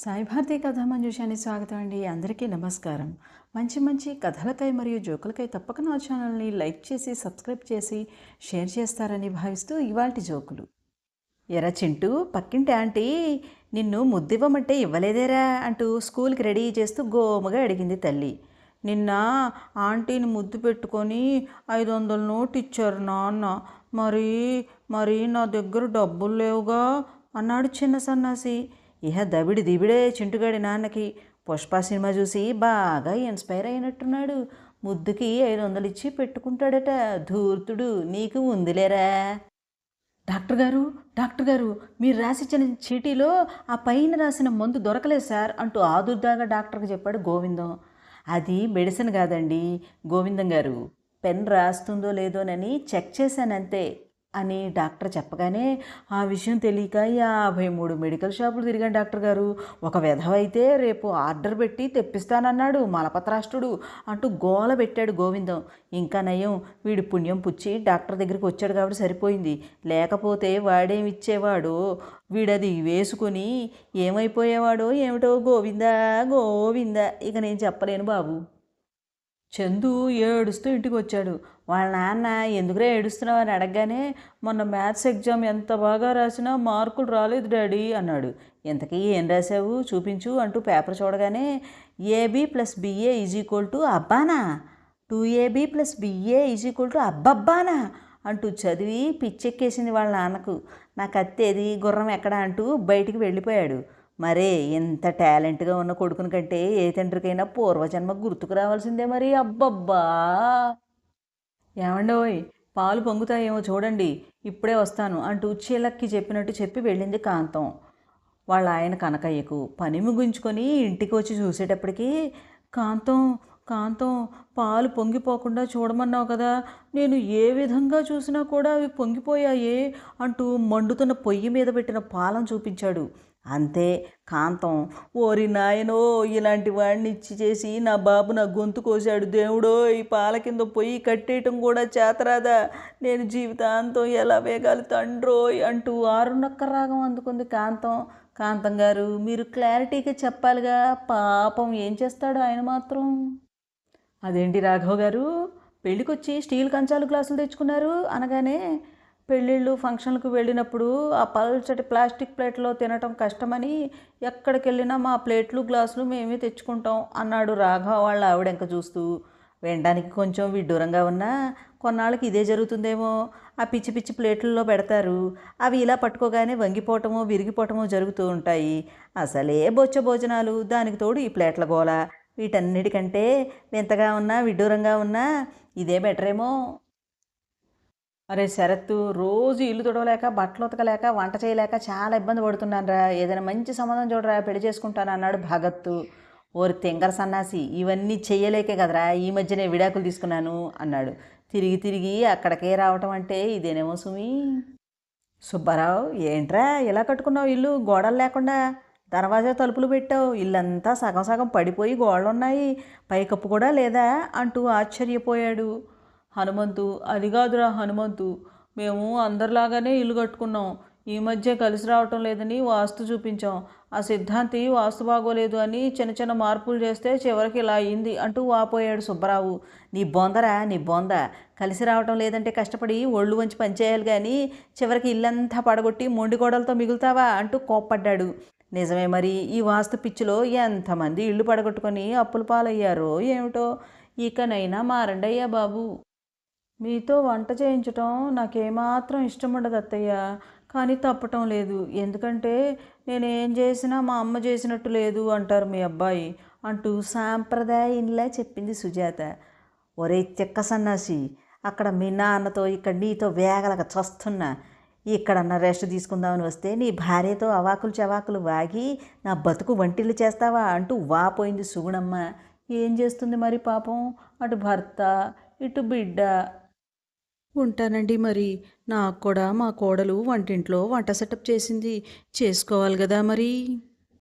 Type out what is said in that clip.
సాయి భారతి కథా మంజుషానికి స్వాగతం అండి. అందరికీ నమస్కారం. మంచి మంచి కథలకై మరియు జోకులకై తప్పక నా ఛానల్ని లైక్ చేసి సబ్స్క్రైబ్ చేసి షేర్ చేస్తారని భావిస్తూ ఇవాల్టి జోకులు. ఎరా చింటూ పక్కింటి ఆంటీ నిన్ను ముద్దివ్వమంటే ఇవ్వలేదేరా అంటూ స్కూల్కి రెడీ చేస్తూ గోముగా అడిగింది తల్లి. నిన్న ఆంటీని ముద్దు పెట్టుకొని ఐదు వందల నోటు ఇచ్చారు నాన్న. మరి మరి నా దగ్గర డబ్బులు లేవుగా అన్నాడు చిన్న సన్నాసి. ఇహ దబిడి దిబిడే చింటుగాడి నాన్నకి. పుష్ప సినిమా చూసి బాగా ఇన్స్పైర్ అయినట్టున్నాడు. ముద్దుకి ఐదు వందలు ఇచ్చి పెట్టుకుంటాడట. ధూర్తుడు నీకు ఉందిలేరా? డాక్టర్ గారు డాక్టర్ గారు మీరు రాసిచ్చిన చీటీలో ఆ పైన రాసిన మందు దొరకలేదు సార్ అంటూ ఆదుర్దాగా డాక్టర్కి చెప్పాడు గోవిందం. అది మెడిసిన్ కాదండి గోవిందం గారు. పెన్ రాస్తుందో లేదోనని చెక్ చేశానంతే. అని డాక్టర్ చెప్పగానే ఆ విషయం తెలియక యాభై మూడు మెడికల్ షాపులు తిరిగాను డాక్టర్ గారు. ఒక విధవ అయితే రేపు ఆర్డర్ పెట్టి తెప్పిస్తానన్నాడు మలపత్రాష్ట్రుడు అంటూ గోల పెట్టాడు గోవిందం. ఇంకా నయం వీడి పుణ్యం పుచ్చి డాక్టర్ దగ్గరికి వచ్చాడు కాబట్టి సరిపోయింది. లేకపోతే వాడేం ఇచ్చేవాడో? వీడది వేసుకుని ఏమైపోయేవాడో ఏమిటో గోవిందా గోవిందా ఇక నేను చెప్పలేను బాబు. చందు ఏడుస్తూ ఇంటికి వచ్చాడు వాళ్ళ నాన్న ఎందుకురా ఏడుస్తున్నావు? అని అడగగానే మొన్న మ్యాథ్స్ ఎగ్జామ్ ఎంత బాగా రాసినా మార్కులు రాలేదు డాడీ అన్నాడు. ఇంతకీ ఏం రాసావు చూపించు అంటూ పేపర్ చూడగానే AB plus BA is equal to అబ్బానా? Two AB plus BA is equal to అబ్బబ్బానా? అంటూ చదివి పిచ్చెక్కేసింది వాళ్ళ నాన్నకు. నాకు అత్తేది గుర్రం ఎక్కడ? అంటూ బయటికి వెళ్ళిపోయాడు. మరే ఇంత టాలెంట్గా ఉన్న కొడుకుని కంటే ఏ తండ్రికైనా పూర్వజన్మ గుర్తుకు రావాల్సిందే మరి అబ్బబ్బా! ఏమండోయ్ పాలు పొంగుతాయేమో చూడండి ఇప్పుడే వస్తాను అంటూ చీలక్కి చెప్పినట్టు చెప్పి వెళ్ళింది కాంతం. వాళ్ళ ఆయన కనకయ్యకు పని ముగించుకొని ఇంటికి వచ్చి చూసేటప్పటికి కాంతం కాంతం పాలు పొంగిపోకుండా చూడమన్నావు కదా నేను ఏ విధంగా చూసినా కూడా అవి పొంగిపోయాయే అంటూ మండుతున్న పొయ్యి మీద పెట్టిన పాలం చూపించాడు. అంతే కాంతం. ఓరి నాయనో ఇలాంటి వాడిని ఇచ్చి చేసి నా బాబు నా గొంతు కోసాడు దేవుడో ఈ పాల కింద పొయ్యి కట్టేయటం కూడా చేతరాదా? నేను జీవితాంతం ఎలా వేగాలి తండ్రోయ్ అంటూ ఆరునక్క రాగం అందుకుంది కాంతం. కాంతం గారు మీరు క్లారిటీగా చెప్పాలిగా. పాపం ఏం చేస్తాడు ఆయన మాత్రం? అదేంటి రాఘవ్ గారు? పెళ్ళికొచ్చి స్టీల్ కంచాలు గ్లాసులు తెచ్చుకున్నారు అనగానే పెళ్ళిళ్ళు ఫంక్షన్లకు వెళ్ళినప్పుడు ఆ పల్చటి ప్లాస్టిక్ ప్లేట్లో తినటం కష్టమని ఎక్కడికి వెళ్ళినా మా ప్లేట్లు గ్లాసులు మేమే తెచ్చుకుంటాం అన్నాడు రాఘవ వాళ్ళ ఆవిడ చూస్తూ. వినడానికి కొంచెం విడ్డూరంగా ఉన్నా కొన్నాళ్ళకి ఇదే జరుగుతుందేమో. ఆ పిచ్చి పిచ్చి ప్లేట్లలో పెడతారు. అవి ఇలా పట్టుకోగానే వంగిపోవటమో విరిగిపోవటమో జరుగుతూ ఉంటాయి. అసలే బొచ్చ భోజనాలు. దానికి తోడు ఈ ప్లేట్ల గోల. వీటన్నిటికంటే వింతగా ఉన్నా విడ్డూరంగా ఉన్నా ఇదే బెటరేమో. అరే శరత్ రోజు ఇల్లు తుడవలేక బట్టలు ఉతకలేక వంట చేయలేక చాలా ఇబ్బంది పడుతున్నానరా. ఏదైనా మంచి సంబంధం చూడరా పెళ్ళి చేసుకుంటాను అన్నాడు భగత్తు. ఓరి తెంగర సన్నాసి ఇవన్నీ చెయ్యలేకే కదరా ఈ మధ్యనే విడాకులు తీసుకున్నాను అన్నాడు. తిరిగి తిరిగి అక్కడికే రావటం అంటే ఇదేనేమో సుమి. సుబ్బారావు ఏంట్రా ఇలా కట్టుకున్నావు ఇల్లు? గోడలు లేకుండా దర్వాజా తలుపులు పెట్టావు. ఇల్లంతా సగం సగం పడిపోయి గోడలున్నాయి. పైకప్పు కూడా లేదా? అంటూ ఆశ్చర్యపోయాడు. హనుమంతు అది కాదురా హనుమంతు మేము అందరిలాగానే ఇల్లు కట్టుకున్నాం. ఈ మధ్య కలిసి రావటం లేదని వాస్తు చూపించాం. ఆ సిద్ధాంతి వాస్తు బాగోలేదు అని చిన్న చిన్న మార్పులు చేస్తే చివరికి ఇలా అయింది అంటూ వాపోయాడు సుబ్బరావు. నీ బొందరా నీ బొంద. కలిసి రావటం లేదంటే కష్టపడి ఒళ్ళు వంచి పనిచేయాలి కానీ చివరికి ఇల్లంతా పడగొట్టి మొండి గోడలతో మిగులుతావా అంటూ కోప్పడ్డాడు. నిజమే మరి ఈ వాస్తు పిచ్చిలో ఎంతమంది ఇళ్ళు పడగొట్టుకొని అప్పుల పాలయ్యారో ఏమిటో? ఇకనైనా మారండయ్యా బాబు. మీతో వంట చేయించటం నాకేమాత్రం ఇష్టం ఉండదు అత్తయ్య. కానీ తప్పటం లేదు. ఎందుకంటే నేనేం చేసినా మా అమ్మ చేసినట్టు లేదు అంటారు మీ అబ్బాయి అంటూ సాంప్రదాయంలా చెప్పింది సుజాత. ఒరే చెక్క సన్నాసి అక్కడ మీ నాన్నతో ఇక్కడ నీతో వేగలక చస్తున్నా. ఇక్కడన్నా రెస్ట్ తీసుకుందామని వస్తే నీ భార్యతో అవాకులు చవాకులు వాగి నా బతుకు వంటిల్లు చేస్తావా అంటూ వాపోయింది సుగుణమ్మ. ఏం చేస్తుంది మరి పాపం? అటు భర్త ఇటు బిడ్డ. ఉంటానండి మరి. నాకు కూడా మా కోడలు వంటింట్లో వంట సెటప్ చేసింది. చేసుకోవాలి కదా మరి.